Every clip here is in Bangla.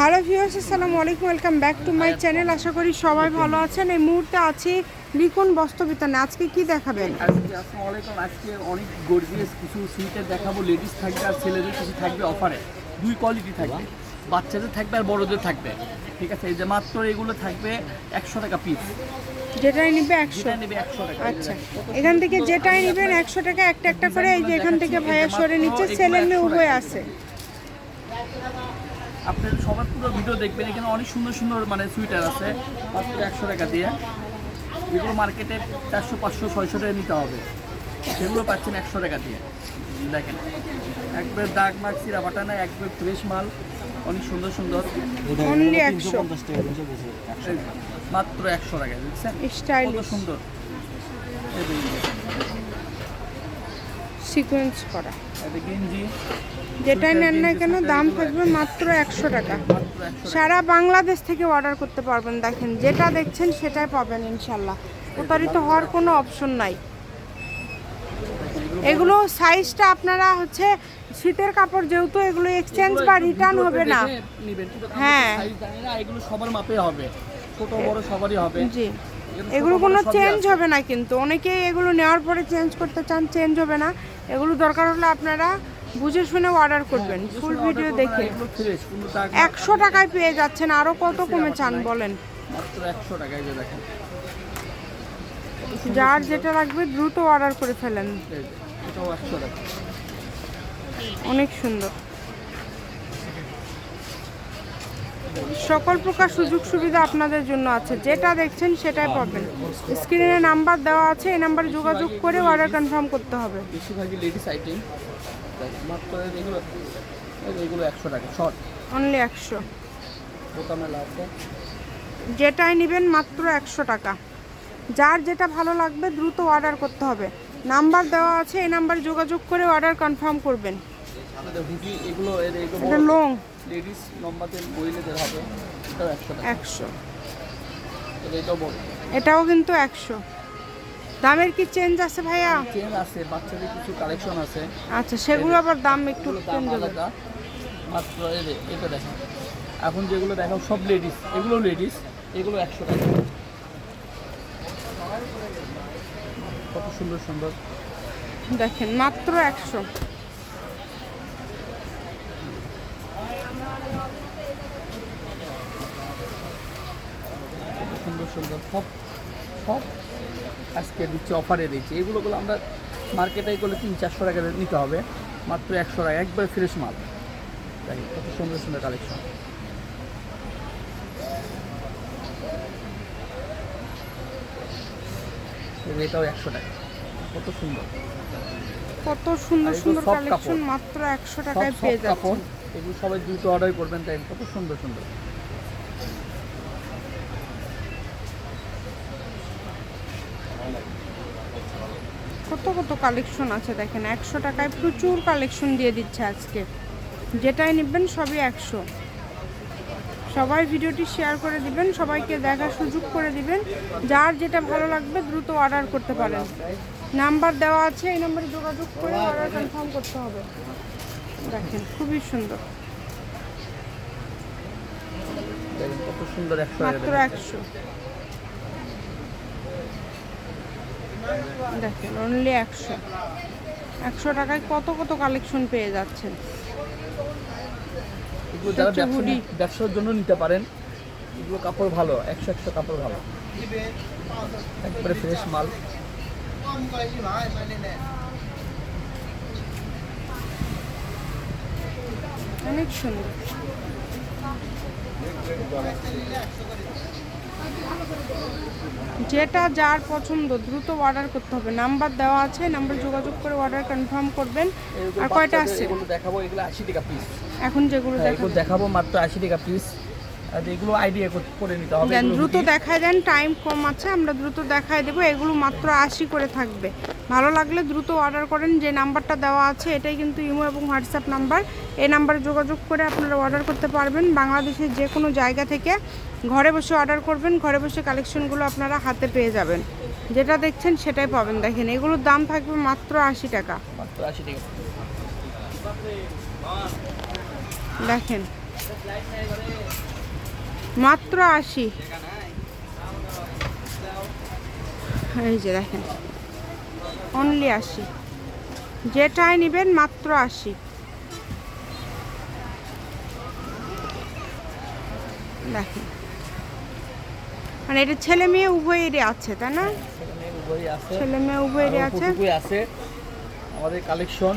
হ্যালো ভিউয়ার্স আসসালামু আলাইকুম welcome back to my channel আশা করি সবাই ভালো আছেন। এই মুহূর্তে আছি লিখুন বস্ত্রবিতানে আজকে কি দেখাবেন? আজকে আসসালামু আলাইকুম। আজকে অনেক গর্জিয়াস কিছু সিটের দেখাবো। লেডিস থাকবে আর ছেলেদের কিছু থাকবে অফারে দুই কোয়ালিটি থাকবে। বাচ্চাদের থাকবে আর বড়দের থাকবে। ঠিক আছে? এই যে মাত্র এগুলো থাকবে একশো টাকা পিস যেটাই নিবে একশো। যেটা নেবে একশো টাকা। আচ্ছা। এখান থেকে যেটাই নিবেন একশো টাকা একটা একটা করে এই যে এখান থেকে ভাইয়া সরে নিচ্ছে ছেলে মেয়ে উভয় আছে। আপনার সবার পুরো ভিডিও দেখবেন এখানে অনেক সুন্দর সুন্দর মানে সুইটার আছে। মাত্র একশো টাকা দিয়ে। যেগুলো মার্কেটে চারশো পাঁচশো ছয়শো টাকা নিতে হবে। সেগুলো পাচ্ছেন একশো টাকা দিয়ে। দেখেন একবার দাগ মাগ সিরা বাটা না একবার ফ্রেশ মাল। অনেক সুন্দর সুন্দর। মাত্র একশো টাকা বুঝছেন কত সুন্দর। সিকোয়েন্স করা। যেটাই নেন না কেন দাম থাকবে মাত্র একশো টাকা। সারা বাংলাদেশ থেকে অর্ডার করতে পারবেন দেখেন যেটা দেখছেন সেটাই পাবেন ইনশাল্লাহ। প্রতারিত হওয়ার কোনো অপশন নাই। এগুলো সাইজটা আপনারা হচ্ছে শীতের কাপড় যেহেতু এগুলো এক্সচেঞ্জ বা রিটার্ন হবে না। হ্যাঁ। এগুলো সবার মাপে হবে। ছোট বড় সবারই হবে। জি। এগুলো কোনো চেঞ্জ হবে না কিন্তু। অনেকেই এগুলো নেওয়ার পরে চেঞ্জ করতে চান চেঞ্জ হবে না। এগুলো দরকার হলে আপনারা বুঝে শুনে অর্ডার করবেন। ফুল ভিডিও দেখে। একশো টাকায় পেয়ে যাচ্ছেন। আরও কত কমে চান বলেন? যার যেটা লাগবে দ্রুত অর্ডার করে ফেলেন। অনেক সুন্দর। সকল প্রকার সুযোগ সুবিধা আপনাদের জন্য আছে। যেটা দেখছেন সেটাই পাবেন। স্ক্রিনে নাম্বার দেওয়া আছে এই নাম্বারে যোগাযোগ করে অর্ডার কনফার্ম করতে হবে। বেশিরভাগই লেডিস আইটেম মাত্র এগুলো এগুলো একশো টাকা শর্ট অনলি একশো। যেটাই নেবেন মাত্র একশো টাকা। যার যেটা ভালো লাগবে দ্রুত অর্ডার করতে হবে। নাম্বার দেওয়া আছে এই নাম্বারে যোগাযোগ করে অর্ডার কনফার্ম করবেন। হুডি এগুলো এর এগুলো লং লেডিস লম্বাদের মহিলাদের হবে এটাও একশো একশো। এটাও বড়। এটাও কিন্তু একশো। দামের কি চেঞ্জ আছে ভাইয়া? চেন আছে বাচ্চাদের কিছু কালেকশন আছে। আচ্ছা সেগুলো আবার দাম একটু চেঞ্জ হবে। মাত্র এটা দেখেন এখন যেগুলো দেখাও সব লেডিস এগুলো লেডিস এগুলো একশো টাকা। কত সুন্দর সুন্দর। দেখেন মাত্র একশো কত সুন্দর সব সব আজকে দিচ্ছে অফারে দিচ্ছে। এগুলোগুলো আমরা মার্কেটে এগুলো তিন চারশো টাকা নিতে হবে। মাত্র একশো টাকা একবার ফ্রেশ মাল। দেখেন কত সুন্দর সুন্দর কালেকশন এটাও একশো টাকা। কত সুন্দর। কত সুন্দর সুন্দর কালেকশন মাত্র একশো টাকায় পেয়ে যাচ্ছেন। এগুলো সবাই দ্রুত অর্ডার করবেন তাই কত সুন্দর সুন্দর। কত কত কালেকশন আছে দেখেন একশো টাকায় প্রচুর কালেকশন দিয়ে দিচ্ছে আজকে। যেটাই নেবেন সবই একশো। সবাই ভিডিওটি শেয়ার করে দিবেন সবাইকে দেখার সুযোগ করে দিবেন। যার যেটা ভালো লাগবে দ্রুত অর্ডার করতে পারেন। নাম্বার দেওয়া আছে এই নাম্বারে যোগাযোগ করে অর্ডার কনফার্ম করতে হবে। দেখেন খুবই সুন্দর। মাত্র একশো। দেখেন অনলি একশো। একশো টাকায় কত কত কালেকশন পেয়ে যাচ্ছেন। ব্যবসার জন্য নিতে পারেন এগুলো কাপড় ভালো একশো একশো কাপড় ভালো। একবারে ফ্রেশ মাল। অনেক সুন্দর। যেটা যার পছন্দ দ্রুত অর্ডার করতে হবে। নাম্বার দেওয়া আছে নাম্বার যোগাযোগ করে অর্ডার কনফার্ম করবেন। আর কয়টা আছে? দেখাবো এগুলো আশি টাকা পিস এখন যেগুলো এগুলো দেখাবো মাত্র আশি টাকা পিস এগুলো আইডিয়া করে নিতে হবে দ্রুত। দেখায় দেন টাইম কম আছে আমরা দ্রুত দেখায় দেবো এগুলো মাত্র আশি করে থাকবে। ভালো লাগলে দ্রুত অর্ডার করেন যে নাম্বারটা দেওয়া আছে এটাই কিন্তু ইমো এবং হোয়াটসঅ্যাপ নাম্বার এই নাম্বারে যোগাযোগ করে আপনারা অর্ডার করতে পারবেন। বাংলাদেশের যে কোনো জায়গা থেকে ঘরে বসে অর্ডার করবেন ঘরে বসে কালেকশনগুলো আপনারা হাতে পেয়ে যাবেন। যেটা দেখছেন সেটাই পাবেন। দেখেন এগুলোর দাম থাকবে মাত্র আশি টাকা। মাত্র আশি টাকা। দেখেন। মাত্র আশি। এই যে দেখেন অনলি আশি। যেটাই নেবেন মাত্র আশি। দেখেন মানে এটা ছেলে মেয়ে উভয়েরই আছে তাই না? ছেলে মেয়ে উভয়েরই আছে। আছে। আমাদের কালেকশন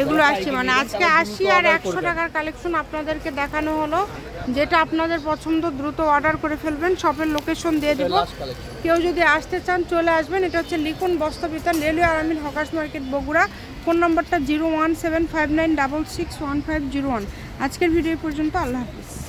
এগুলো আসছে মানে আজকে আশি আর একশো টাকার কালেকশন আপনাদেরকে দেখানো হলো যেটা আপনাদের পছন্দ দ্রুত অর্ডার করে ফেলবেন শপের লোকেশন দিয়ে দেব। কেউ যদি আসতে চান চলে আসবেন। এটা হচ্ছে লিখুন বস্তবিতা রেলওয়ে আরামিন হকাশ মার্কেট বগুড়া। ফোন নম্বরটা zero one seven five nine double six one five zero one. আজকের ভিডিও পর্যন্ত আল্লাহ হাফিজ।